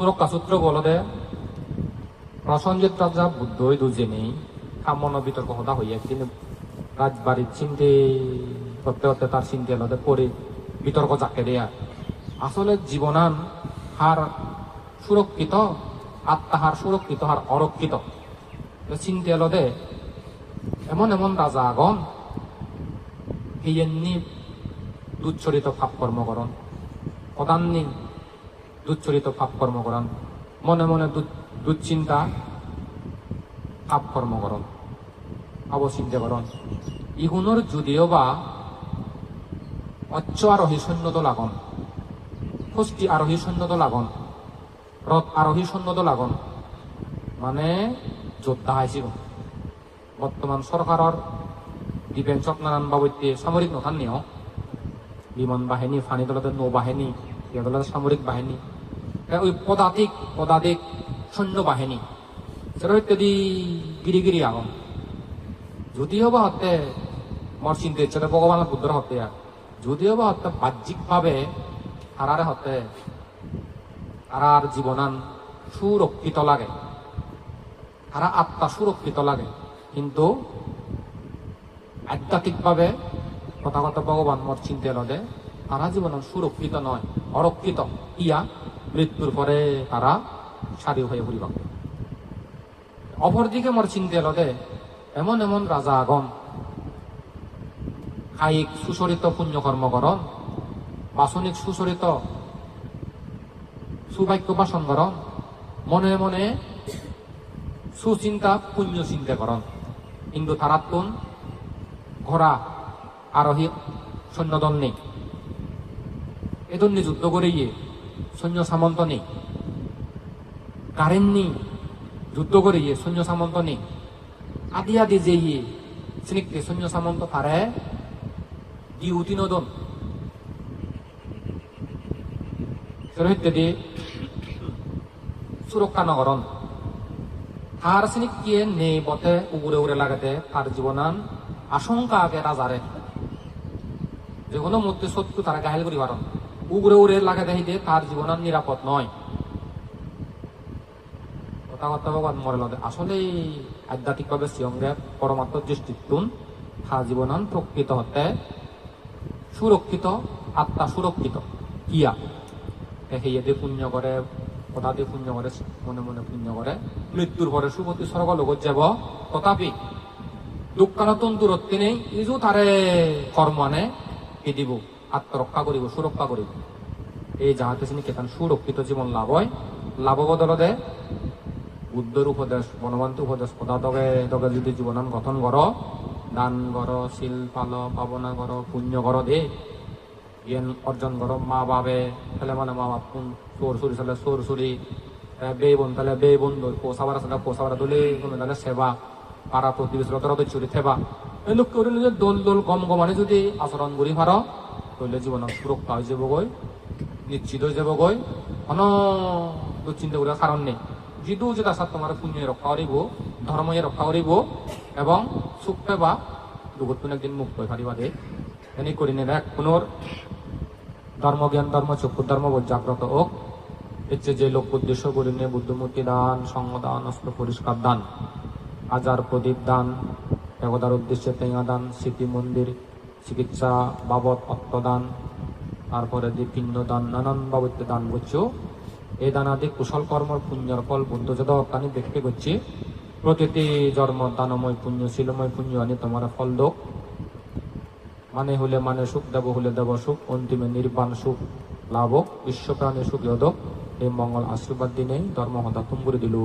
সুরক্ষা সূত্র বলদে প্রসঞ্জিত রাজা বুদ্ধই দুজেনি কামন বিতর্ক হতা হইয়া তিনি রাজবাড়ির চিনতে করতে করতে তার চিনতে লদে পরে বিতর্ক যাকে দেয়া। আসলে জীবনান হার সুরক্ষিত, আত্মাহার সুরক্ষিত, হার অরক্ষিত। চিনতে লদে এমন এমন রাজা আগন হিয়েননি দুচ্ছরিত পাপ কর্ম করন দুচ্ছরিত পাপ কর্ম করন। মনে মনে দুশ্চিন্তা পাপ কর্ম করন। অবচিন্তা করন। ইগুনোর যদিও বা অচ্চ আরোহী সৈন্যত লাগন পুষ্টি আরোহী সৈন্যত লাগন রথ আরোহী সৈন্যত লাগন মানে যোদ্ধা হাইছিল বর্তমান সরকারের ডিফেন্সত নানান বাবদে সামরিক নথান নিও বিমান বাহিনী, ফানি দলতে নৌবাহিনী ইয়া দলতে সামরিক বাহিনী ওই পদাতিক পদাতিক সৈন্য বাহিনী সেটা ইত্যাদি গিরিগিরি আগম যদিও বা হতে মর চিন্তা ইচ্ছা ভগবানের বুদ্ধর হতে যদিও বা হতে বাহ্যিকভাবে হারারে হতে হারার জীবনান সুরক্ষিত লাগে হারা আত্মা সুরক্ষিত লাগে, কিন্তু আধ্যাত্মিকভাবে কথা কথা ভগবান মোর চিন্তা লদে তারা জীবন সুরক্ষিত নয়। অরক্ষিত। ইয়া মৃত্যুর পরে তারা সারি হয়ে পড়িব অপরদিকে মোর চিন্তা লদে এমন এমন রাজা আগম কায়িক সুচরিত পুণ্যকর্ম করন বাসনিক সুচরিত সুবাক্য বাসন করন মনে মনে সুচিন্তা, পুণ্য চিন্তা করন কিন্তু তারাত্তুন ঘোড়া আরোহী সৈন্যদল নেই। এদন্নি যুদ্ধ করে গিয়ে সৈন্য সামন্ত নেই কারেন্ট নেই যুদ্ধ করে গিয়ে সৈন্য সামন্ত নেই আদি আদি যে ইয়ে স্নিগ্ধে সৈন্য সামন্ত পারে ডিউটি নদন। সেরহিত্যদি সুরক্ষা তার শ্রেণি কিয়ে নেই বতে উড়ে উড়ে লাগাতে তার জীবনান আশঙ্কা আগে রাজারে যে কোনো মধ্যে শত্রু তারা গাহেল করি পারন উগরে উড়ে লাগে দেখিতে তার জীবনান নিরাপদ নয়। কথা কথা ভগবান মরে লদে আসলে আধ্যাত্মিকভাবে সিয়ঙ্গে পরমাত্ম দৃষ্টিত্বন তার জীবনান প্রকৃত হতে সুরক্ষিত, আত্মা সুরক্ষিত। কিয়া? হেয়ে পুণ্য করে কথা দিয়ে পুণ্য করে, মনে মনে পুণ্য করে, মৃত্যুর পরে সুপতি স্বর্গ লগত যাব। তথাপি দুঃখানতন দূরত্বে নেই, ইজু তারে কর্ম আনে দিব। আত্মরক্ষা করিব, সুরক্ষা করিব। এই যাহাতে চিনি কেতান সুরক্ষিত জীবন লাভ হয় লাভ বদলতে বুদ্ধর উপদেশ বনবন্ত উপদেশ কথা দগে দগে যদি জীবনান গঠন কর, দান কর, শিল পাল, পাবনা কর, পুণ্য কর দে। জ্ঞান অর্জন করো, মা বাবে তাহলে মানে মা বাপ চোর চুরি চালে চোর চুরি বে বোন তাহলে বে বন্ধু পোষাবার আছে পোষাবার দলে, কোনো তাহলে সেবা পাড়া প্রতিবেশী তরতে চুরি থেবা। এনে করে নিজে দোল দোল গম গমানে যদি আচরণ করি পার তাহলে জীবন সুরক্ষা হয়ে যাব গৈ নিশ্চিত হয়ে যাব গৈ অন, দুশ্চিন্তা করার কারণ নেই। যিদু তার সাথে তোমার পুণ্য রক্ষা করিব, ধর্ময়ে রক্ষা করিব, এবং সুখ পেবা দুগত একদিন মুক্ত হয়ে পারিবা দে। এনে করি নেন এক পুনর। ধর্মজ্ঞান ধর্ম চক্ষু, ধর্ম জাগ্রত হোক। হচ্ছে যে লোক উদ্দেশ্য করি নিয়ে বুদ্ধমূর্তি দান, সঙ্গ দান, অস্ত্র পরিষ্কার দান আজার প্রদীপ দান একদার উদ্দেশ্যে টেঙা দান, স্মৃতি মন্দির চিকিৎসা বাবদ অর্থদান তারপরে যে পিণ্ড দান, নানান বাবদ দান করছ। এই দানাদি কুশল কর্মর পুণ্যর ফল বুদ্ধজাত কানি দেখতে করছি। প্রতিটি জন্ম দানময় পুণ্য শিলময় পুণ্য আনি তোমার ফল দোক। মানে হলে মানে সুখ, দেব হলে দেব সুখ, অন্তিমে নির্বাণ সুখ লাভক, বিশ্বপ্রাণী সুখ যদক এই মঙ্গল আশীর্বাদ দিনে ধর্ম হতা তুম করে দিল।